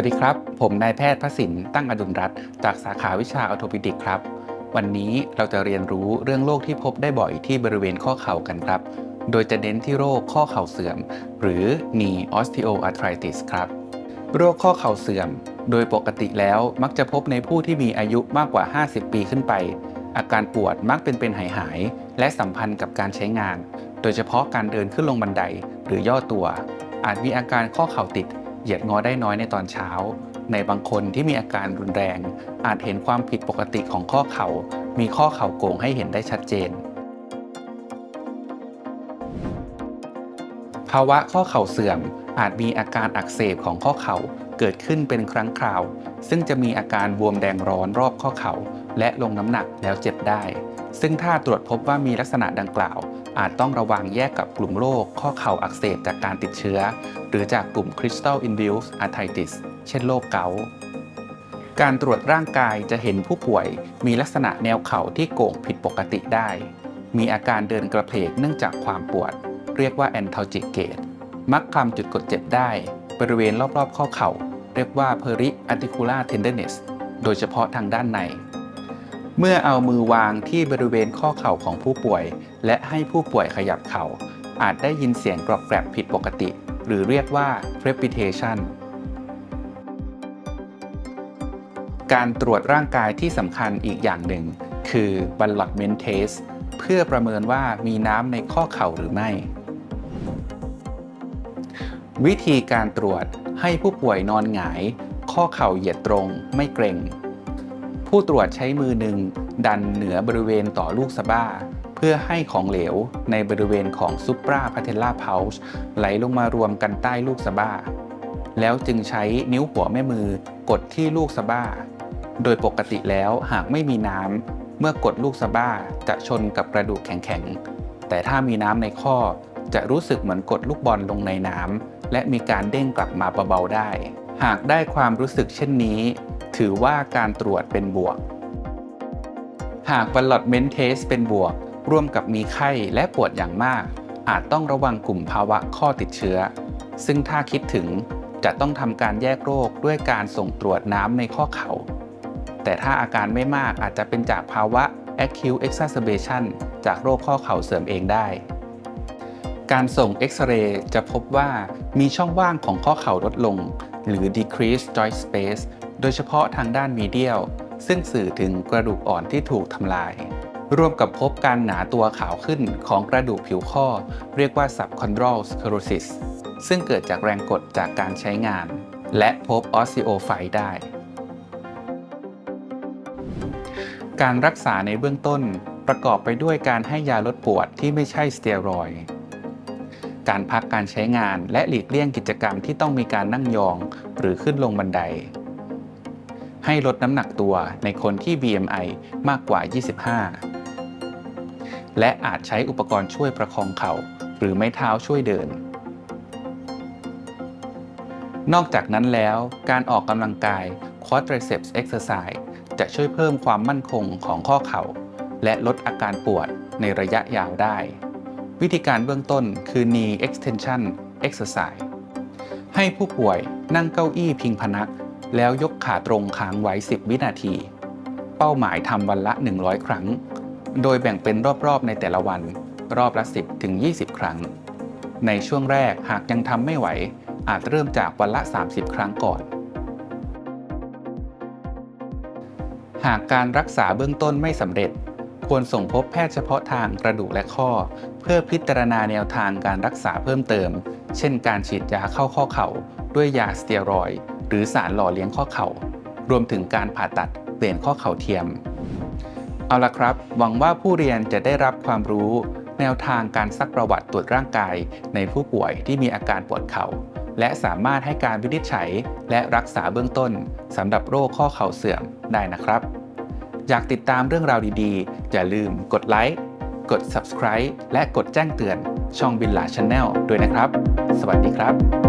วัสดีครับ ผมนายแพทย์พระสินตั้งอดุลรัตน์จากสาขาวิชาออโทปิดิกครับ วันนี้เราจะเรียนรู้เรื่องโรคที่พบได้บ่อยที่บริเวณข้อเข่ากันครับ โดยจะเน้นที่โรคข้อเข่าเสื่อม หรือ knee osteoarthritis ครับ โรคข้อเข่าเสื่อม โดยปกติแล้วมักจะพบในผู้ที่มีอายุมากกว่า 50 ปีขึ้นไป อาการปวดมักเป็นเป็นหายหายและสัมพันธ์กับการใช้งาน โดยเฉพาะการเดินขึ้นลงบันไดหรือย่อตัว อาจมีอาการข้อเข่าติด เหยียดงอได้น้อยในตอนเช้า ในบางคนที่มีอาการรุนแรง อาจเห็นความผิดปกติของข้อเขา่า มีข้อเข่าโก่งให้เห็นได้ชัดเจน ภาวะข้อเข่าเสื่อมอาจมีอาการอักเสบของข้อเข่า เกิดขึ้นเป็นครั้งคราว ซึ่งจะมีอาการบวมแดงร้อนรอบข้อเข่าและลงน้ำหนักแล้วเจ็บได้ ซึ่งถ้าตรวจพบว่ามีลักษณะดังกล่าว อาจต้องระวังแยกกับกลุ่มโรคข้อเข่าอักเสบจากการติดเชื้อ หรือจากกลุ่ม Crystal Induced Arthritis เช่นโรคเกาต์การตรวจร่างกายจะเห็นผู้ป่วย มีลักษณะแนวเข่าที่โก่งผิดปกติได้ มีอาการเดินกระเพกเนื่องจากความปวด เรียกว่า antalgic gait มักคลำจุดกดเจ็บได้ บริเวณรอบๆ ข้อเข่า รียกว่า periarticular tenderness โดยเฉพาะทางด้านใน เมื่อเอามือวางที่บริเวณข้อเข่าของผู้ป่วย และให้ผู้ป่วยขยับเข่า อาจได้ยินเสียงกรอบแกรบผิดปกติ หรือเรียกว่า crepitation การตรวจร่างกายที่สำคัญอีกอย่างหนึ่ง คือ Ballotment Test เพื่อประเมินว่ามีน้ำในข้อเข่าหรือไม่ วิธีการตรวจ ให้ผู้ป่วยนอนหงาย ข้อเข่าเหยียดตรงไม่เกร็ง ผู้ตรวจใช้มือหนึ่งดันเหนือบริเวณต่อลูกสะบ้า เพื่อให้ของเหลวในบริเวณของซุปราพาเทลลาเพาช์ไหลลงมารวมกันใต้ลูกสะบ้า แล้วจึงใช้นิ้วหัวแม่มือกดที่ลูกสะบ้า โดยปกติแล้วหากไม่มีน้ำเมื่อกดลูกสะบ้าจะชนกับกระดูกแข็งๆแต่ถ้ามีน้ำในข้อจะรู้สึกเหมือนกดลูกบอลลงในน้ำ และมีการเด้งกลับมาเบาๆได้ หากได้ความรู้สึกเช่นนี้ ถือว่าการตรวจเป็นบวก หาก Ballotment Test เป็นบวก ร่วมกับมีไข้และปวดอย่างมาก อาจต้องระวังกลุ่มภาวะข้อติดเชื้อ ซึ่งถ้าคิดถึงจะต้องทำการแยกโรคด้วยการส่งตรวจน้ำในข้อเขา่า แต่ถ้าอาการไม่มากอาจจะเป็นจากภาวะ acute exacerbation จากโรคข้อเข่าเสื่อมเองได้ การส่งเอ็กซเรย์จะพบว่ามีช่องว่างของข้อเข่าลดลง หรือ decrease joint space โดยเฉพาะทางด้านมีเดียลซึ่งสื่อถึงกระดูกอ่อนที่ถูกทำลาย ร่วมกับพบการหนาตัวขาวขึ้นของกระดูกผิวข้อ เรียกว่า subchondral sclerosis ซึ่งเกิดจากแรงกดจากการใช้งาน และพบ osteophyte ได้ การรักษาในเบื้องต้นประกอบไปด้วยการให้ยาลดปวดที่ไม่ใช่สเตียรอยด์ การพักการใช้งาน และหลีกเลี่ยงกิจกรรมที่ต้องมีการนั่งยอง หรือขึ้นลงบันได ให้ลดน้ำหนักตัวในคนที่ BMI มากกว่า 25 และอาจใช้อุปกรณ์ช่วยประคองเข่า หรือไม้เท้าช่วยเดิน นอกจากนั้นแล้วการออกกำลังกาย quadriceps exercise จะช่วยเพิ่มความมั่นคงของข้อเข่า และลดอาการปวดในระยะยาวได้ วิธีการเบื้องต้นคือ knee extension exercise ให้ผู้ป่วยนั่งเก้าอี้พิงพนัก แล้วยกขาตรงค้างไว้ 10 วินาที เป้าหมายทำวันละ 100 ครั้ง โดยแบ่งเป็นรอบๆ ในแต่ละวัน รอบละ 10 ถึง 20 ครั้ง ในช่วงแรกหากยังทำไม่ไหว อาจเริ่มจากวันละ 30 ครั้งก่อน หากการรักษาเบื้องต้นไม่สำเร็จ ควรส่งพบแพทย์เฉพาะทางกระดูกและข้อ เพื่อพิจารณาแนวทางการรักษาเพิ่มเติม เช่น การฉีดยาเข้าข้อเข่า ด้วยยาสเตียรอยหรือสารหล่อเลี้ยงข้อเข่า รวมถึงการผ่าตัดเปลี่ยนข้อเข่าเทียม เอาละครับ หวังว่าผู้เรียนจะได้รับความรู้ แนวทางการซักประวัติตรวจร่างกาย ในผู้ป่วยที่มีอาการปวดเข่าและสามารถให้การวินิจฉัย และรักษาเบื้องต้นสำหรับโรคข้อเข่าเสื่อมได้นะครับ อยากติดตามเรื่องราวดีๆ อย่าลืมกดไลค์ กด subscribe และกดแจ้งเตือนช่องบินลาช n แนลด้วยนะครับ สวัสดีครับ